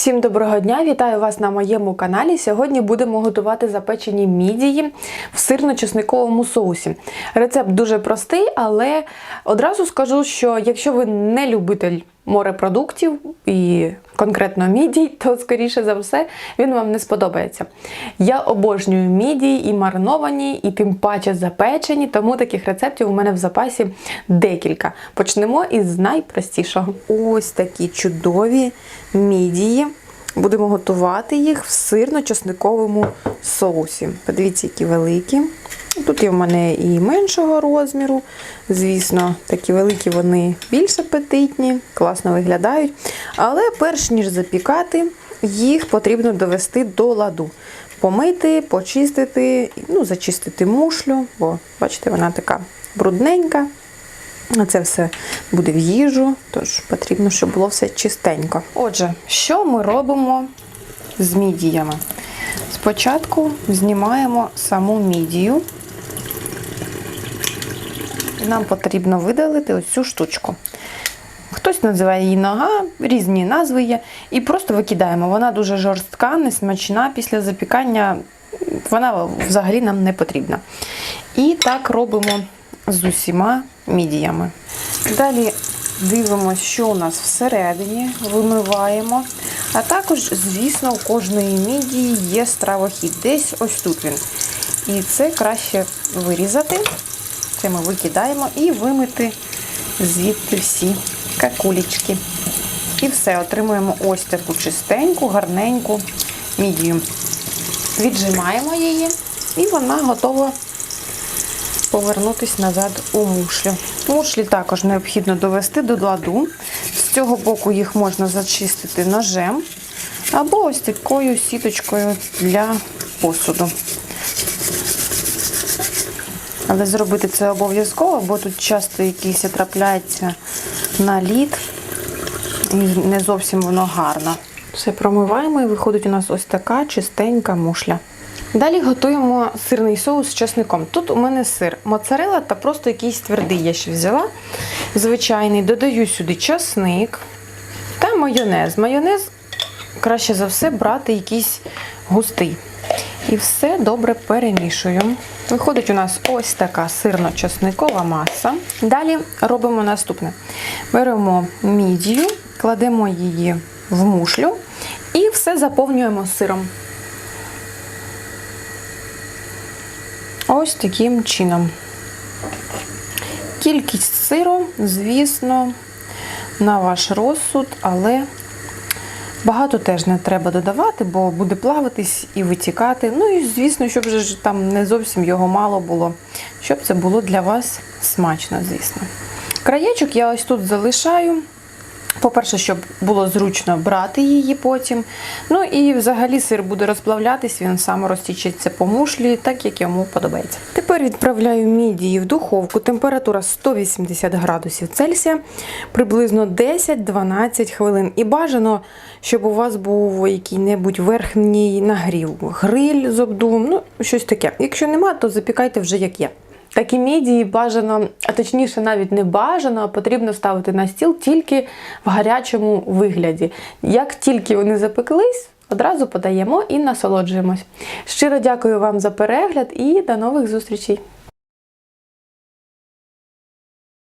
Всім доброго дня! Вітаю вас на моєму каналі. Сьогодні будемо готувати запечені мідії в сирно-чесниковому соусі. Рецепт дуже простий, але одразу скажу, що якщо ви не любитель морепродуктів і конкретно мідій, то скоріше за все він вам не сподобається. Я обожнюю мідії і мариновані, і тим паче запечені, тому таких рецептів у мене в запасі декілька. Почнемо із найпростішого. Ось такі чудові мідії. Будемо готувати їх в сирно-чесниковому соусі. Подивіться, які великі. Тут є в мене і меншого розміру. Звісно, такі великі вони більш апетитні, класно виглядають. Але перш ніж запікати, їх потрібно довести до ладу. Помити, почистити, ну, зачистити мушлю, бо, бачите, вона така брудненька. Це все буде в їжу, тож потрібно, щоб було все чистенько. Отже, що ми робимо з мідіями? Спочатку знімаємо саму мідію. Нам потрібно видалити ось цю штучку. Хтось називає її нога, різні назви є. І просто викидаємо. Вона дуже жорстка, несмачна. Після запікання вона взагалі нам не потрібна. І так робимо з усіма мідіями. Далі дивимося, що у нас всередині, вимиваємо. А також, звісно, у кожної мідії є стравохід. Десь ось тут він. І це краще вирізати. Це ми викидаємо і вимити звідти всі какулечки. І все, отримуємо ось таку чистеньку, гарненьку мідію. Віджимаємо її, і вона готова повернутися назад у мушлю. Мушлі також необхідно довести до ладу. З цього боку їх можна зачистити ножем або ось такою сіточкою для посуду. Але зробити це обов'язково, бо тут часто якийсь трапляється наліт і не зовсім воно гарно. Все промиваємо і виходить у нас ось така чистенька мушля. Далі готуємо сирний соус з чесником. Тут у мене сир моцарела та просто якийсь твердий я ще взяла. Звичайний. Додаю сюди чесник та майонез. Майонез краще за все брати якийсь густий. І все добре перемішую. Виходить у нас ось така сирно-чесникова маса. Далі робимо наступне: беремо мідію, кладемо її в мушлю і все заповнюємо сиром. Ось таким чином. Кількість сиру, звісно, на ваш розсуд, але багато теж не треба додавати, бо буде плаватись і витікати. Ну і, звісно, щоб ж там не зовсім його мало було, щоб це було для вас смачно, звісно. Краєчок я ось тут залишаю. По-перше, щоб було зручно брати її потім. Ну і взагалі сир буде розплавлятись, він сам розтічеться по мушлі, так як йому подобається. Тепер відправляю мідії в духовку. Температура 180 градусів Цельсія, приблизно 10-12 хвилин. І бажано, щоб у вас був який-небудь верхній нагрів, гриль з обдувом, ну щось таке. Якщо нема, то запікайте вже як є. Такі мідії бажано, а точніше, навіть не бажано, а потрібно ставити на стіл тільки в гарячому вигляді. Як тільки вони запеклись, одразу подаємо і насолоджуємось. Щиро дякую вам за перегляд і до нових зустрічей!